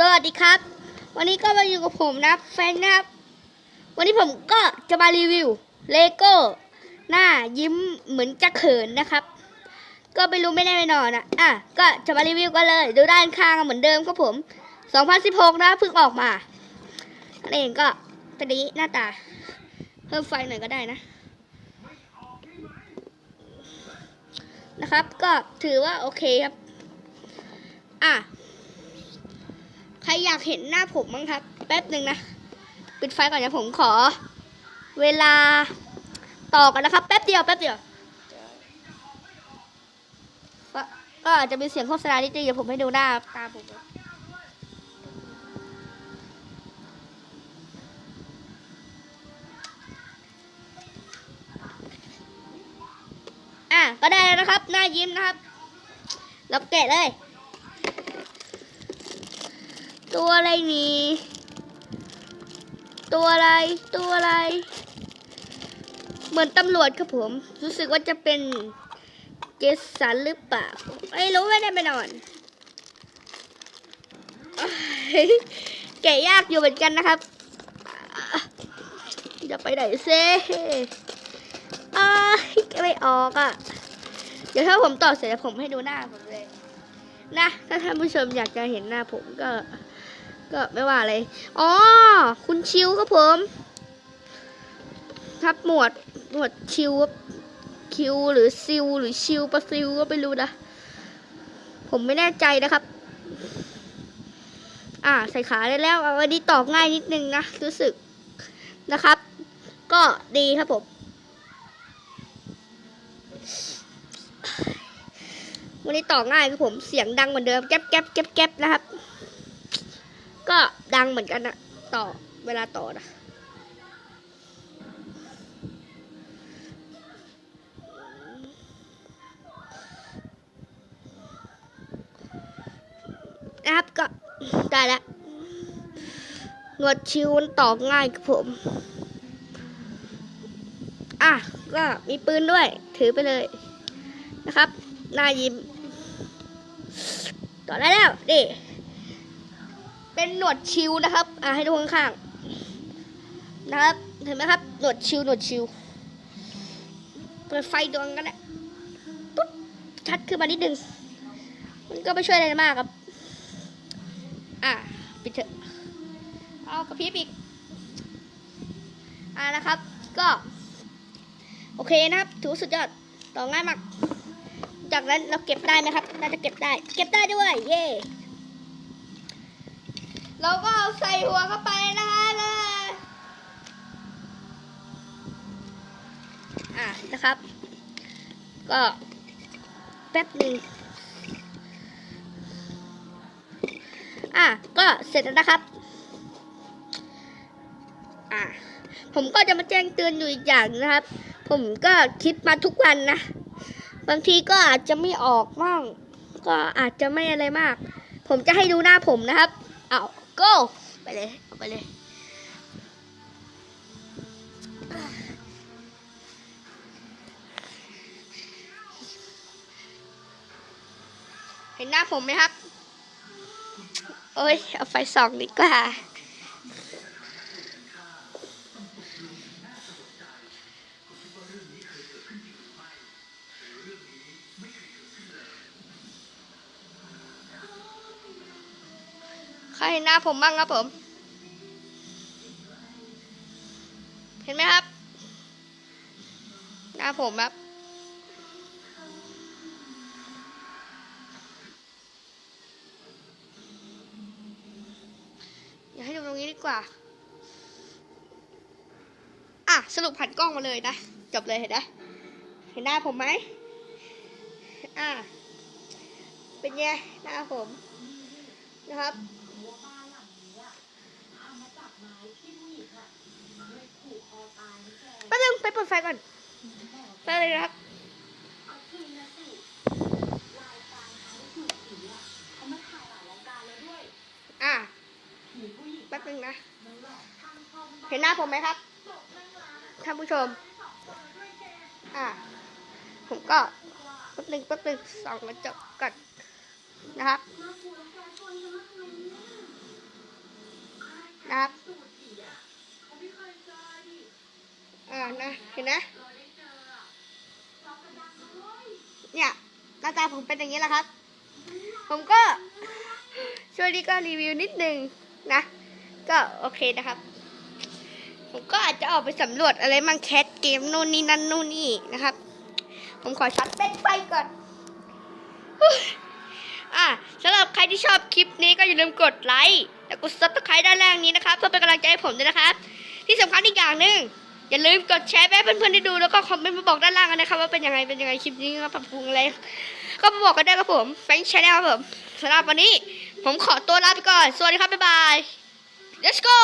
สวัสดีครับ วันนี้ก็มาอยู่กับผมนะแฟนนะครับ วันนี้ผมก็จะมารีวิวเลโก้หน้ายิ้มเหมือนจะเขินนะครับ ก็ไม่รู้ไม่แน่ไม่นอนนะอะก็จะมารีวิวกันเลย ดูด้านข้างเหมือนเดิมครับผม 2016 นะเพิ่งออกมานั่นเองก็ตอนนี้หน้าตา เพิ่มไฟหน่อยก็ได้นะ นะครับก็ถือว่าโอเคครับ อะ ใครอยากเห็นหน้าผมบ้างครับ แป๊บหนึ่งนะปิดไฟก่อนนะผมขอ เวลาต่อกันนะครับ แป๊บเดียวแป๊บเดียวก็อาจจะมีเสียงโฆษณานิดนึงเดี๋ยวผมให้ดูหน้าตาผมนะอะก็ได้แล้วนะครับ หน้ายิ้มนะครับเราแกะเลย ตัวอะไรนี่ ตัวอะไร ตัวอะไร เหมือนตำรวจครับผม รู้สึกว่าจะเป็นเจสันหรือเปล่าไม่รู้ไม่ได้ไปนอนแกะยากอยู่เหมือนกันนะครับจะไปไหนเซ่อ้าไม่ออกอะ เดี๋ยวถ้าผมต่อเสร็จผมให้ดูหน้าผมเลย นะ ถ้าท่านผู้ชมอยากจะเห็นหน้าผมก็ ก็ไม่ว่าอะไรอ๋อคุณชิวครับผม ครับหมวดหมวดชิวคิวหรือซิวหรือชิวปะซิวก็ไม่รู้นะ ผมไม่แน่ใจนะครับ อ่าใส่ขาได้แล้วเอาอันนี้ตอบง่ายนิดนึงนะรู้สึกนะครับ ก็ดีครับผม วันนี้ต่อง่ายครับผมเสียงดังเหมือนเดิมแก๊บแก๊บแก๊บแก๊บนะครับ ก็ดังเหมือนกันนะต่อเวลาต่อนะนะครับก็ได้แล้วหนวดชิวมันต่อง่ายครับผม อะ ก็มีปืนด้วย ถือไปเลยนะครับหน้ายิ้ม ต่อได้แล้วดิ เป็นหนวดชิวนะครับ อ่าให้ดูข้างๆนะครับ เห็นไหมครับ หนวดชิวหนวดชิว เปิดไฟดวงกันแหละปุ๊บ ชัดขึ้นมานิดนึง มันก็ไม่ช่วยอะไรมากครับ อ่าปิดเถอะ เอากระพริบอีก อ่านะครับ ก็ โอเคนะครับ ถือว่าสุดยอด ต่อง่ายมาก จากนั้นเราเก็บได้ไหมครับ น่าจะเก็บได้ เก็บได้ด้วย เย่ เราก็เอาใส่หัวเข้าไปนะคะเลยอะนะครับ ก็แป๊บหนึ่งอะก็เสร็จแล้วนะครับ อะผมก็จะมาแจ้งเตือนอยู่อีกอย่างนะครับ ผมก็คิดมาทุกวันนะ บางทีก็อาจจะไม่ออกมั่งก็อาจจะไม่อะไรมาก ผมจะให้ดูหน้าผมนะครับ เอา go ไปเลยเอาไปเลย เห็นหน้าผมไหมครับ โอ้ย เอาไฟส่องดีกว่า รเห็นหน้าผมบ้างครับผม เห็นไหมครับ หน้าผมครับ อยากให้ดูตรงนี้ดีกว่า อะ สรุปผันกล้องมาเลยนะ จบเลยเห็นไหมเห็นหน้าผมไหม อะ เป็นไงหน้าผมนะครับ แป๊บนึงไป เปิดไฟก่อนไปเลยนะครับอะแป๊บนึงนะ เห็นหน้าผมไหมครับท่านผู้ชม อะผมก็แป๊บนึงแป๊บนึงส่องกระจกก่อนนะครับ นะครับ อ่านะเห็นนะเนี่ยหน้าตาผมเป็นอย่างนี้แหละครับ ผมก็ช่วยนี้ก็รีวิวนิดนึงนะ ก็โอเคนะครับ ผมก็อาจจะออกไปสำรวจอะไรมั่งแคสเกมนู่นนี่นั่นนู่นนี่นะครับ ผมขอชัดเป็นไฟก่อนอะสำหรับใครที่ชอบคลิปนี้ก็อย่าลืมกดไลค์และกดซับสไครต์ด้านล่างนี้นะครับเพื่อเป็นกำลังใจให้ผมด้วยนะครับ ที่สำคัญอีกอย่างหนึ่ง อย่าลืมกดแชร์ไปให้เพื่อนๆได้ดูแล้วก็คอมเมนต์มาบอกด้านล่างกันนะครับว่าเป็นยังไงเป็นยังไงคลิปนี้ก็ปรับปรุงอะไรก็มาบอกกันได้ครับผมแฟนชาแนลครับผมสำหรับวันนี้ ผมขอตัวลาไปก่อนสวัสดีครับบ๊ายบาย let's go